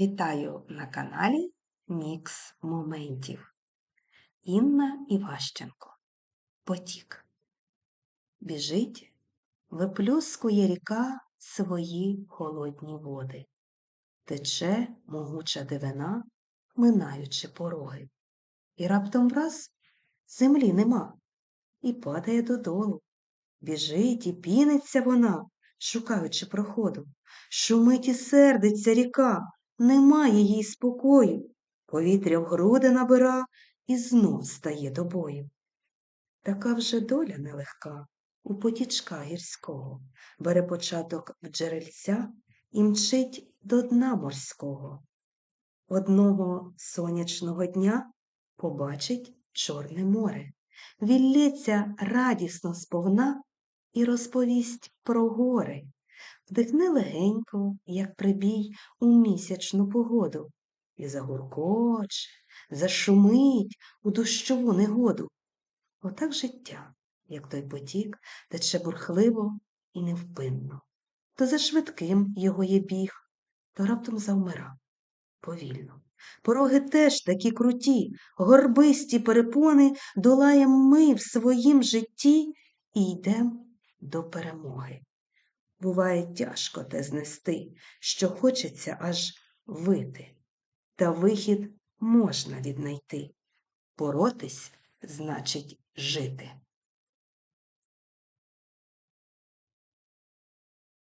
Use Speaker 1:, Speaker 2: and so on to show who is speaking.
Speaker 1: Вітаю на каналі Мікс Моментів. Інна Іващенко. Потік. Біжить, виплюскує ріка свої холодні води. Тече могуча дивина, минаючи пороги. І раптом враз землі нема, і падає додолу. Біжить і піниться вона, шукаючи проходу. Шумить і сердиться ріка, немає їй спокою. Повітря в груди набира і знов стає до бою. Така вже доля нелегка у потічка гірського, бере початок в джерельця і мчить до дна морського. Одного сонячного дня побачить Чорне море, віллється радісно сповна і розповість про гори, вдихне легенько, як прибій у місячну погоду, і загуркоче, зашумить у дощову негоду. Отак життя, як той потік, тече бурхливо і невпинно. То за швидким його є біг, то раптом завмира повільно. Пороги теж такі круті, горбисті перепони долаєм ми в своїм житті і йдем до перемоги. Буває тяжко те знести, що хочеться аж вити, та вихід можна віднайти. Боротись значить жити.